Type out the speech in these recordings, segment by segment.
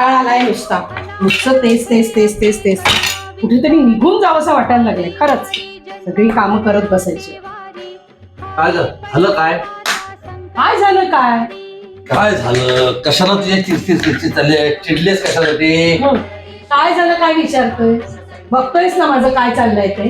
काय आलाय नुसता. नुसतं तेच तेच तेच तेच तेच. कुठेतरी निघून जावंसं वाटायला लागलंय खरंच. सगळी कामं करत बसायची. काय झालं? काय? काय झालं काय? काय झालं? कशाला तुझ्या चिडचिड चिडचिड चालली आहे? चिडलेस कशाला ते? हं, काय झालं काय विचारतोय? बघतोयस ना माझं काय चाललंय ते?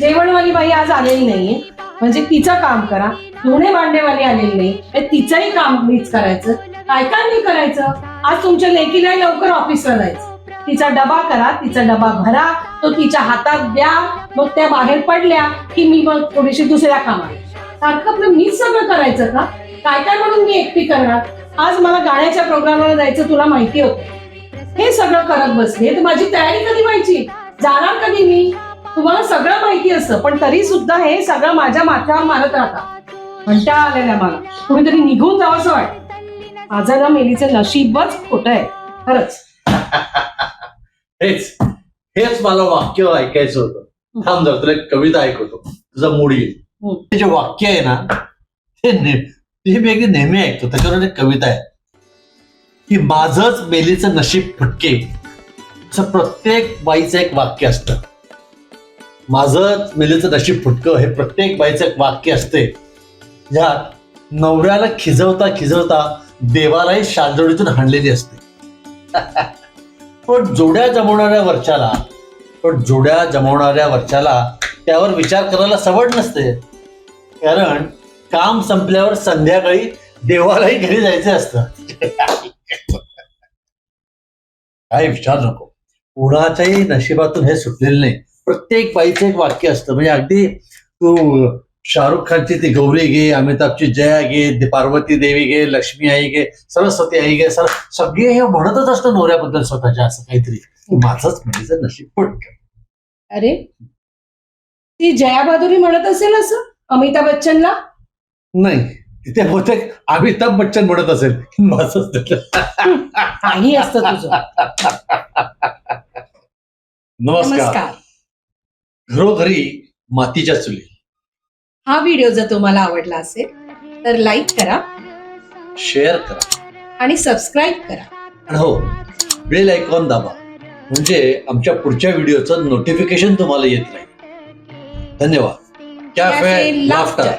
जेवणवाली बाई आज आलेली नाहीये. म्हणजे तिचं काम करा. धुणे भांडेवाली आलेली नाही. तिचंही काम मीच करायचं. काय काय मी करायचं? आज तुमच्या लेकीला लवकर ऑफिसला जायचं. तिचा डबा करा तिचा डबा भरा तो तिच्या हातात द्या. मग त्या बाहेर पडल्या की मी मग थोडीशी दुसऱ्या कामात सारखं आपलं मीच सगळं करायचं का? काय काय म्हणून मी एकटी करणार? आज मला गाण्याच्या प्रोग्रामला जायचं तुला माहिती होतं. हे सगळं करत बसले. तर माझी तयारी कधी व्हायची? जाणार कधी मी? तुम्हाला सगळं माहिती असतं पण तरी सुद्धा हे सगळं माझ्या माथ्यावर मारत राहता म्हणता आलेल्या मला. कुणीतरी निघून जावंसं वाटतं. माझं ना मेलीचं नशीबच खोट आहे. खरंच. हेच हेच मला वाक्य ऐकायचं होतं. थांब जर तुला एक कविता ऐकवतो. तुझा मूड येईल. हं. ते जे वाक्य आहे ना ते ने- ते मी अगदी नेहमी ऐकतो. त्याच्यावर एक कविता आहे. की माझंच मेलीचं नशीब फटके. असं प्रत्येक बाईचं एक वाक्य असतं. माझंच मेलीचं नशीब फुटकं हे प्रत्येक बाईचं एक वाक्य असते. ज्यात नवऱ्याला खिजवता खिजवता देवालाही शांजोडीतून हाणलेली असते. पण जोड्या जमवणाऱ्या वरच्याला पण जोड्या जमवणाऱ्या वरच्याला त्यावर विचार करायला सवड नसते. कारण काम संपल्यावर संध्याकाळी देवालाही घरी जायचं असतं. काय विचार नको. कुणाच्याही नशिबातून हे सुटलेलं नाही. प्रत्येक बाईचं एक वाक्य असतं. म्हणजे अगदी तू शाहरुख खानची ती गौरी घे अमिताभची जया घे पार्वती देवी घे लक्ष्मी आई घे सरस्वती आई घे सर सगळे हे म्हणतच असतं नवऱ्याबद्दल स्वतःच्या असं काहीतरी. माझंच म्हणजे नशीब फुटकं अरे ती जया बहादुरी म्हणत असेल असं? अमिताभ बच्चनला? नाही. तिथे बहुतेक अमिताभ बच्चन म्हणत असेल. माझंच. काही असतं तुझं. नमस्कार. नमस्कार. घरोघरी मातीच्या चुली. हा व्हिडिओ जर तुम्हाला आवडला असेल तर लाईक करा. शेअर करा. आणि सबस्क्राईब करा. आणि हो बेल आयकॉन दाबा. म्हणजे आमच्या पुढच्या व्हिडिओचं नोटिफिकेशन तुम्हाला येत राहील. धन्यवाद. Cafe Cafe laughter.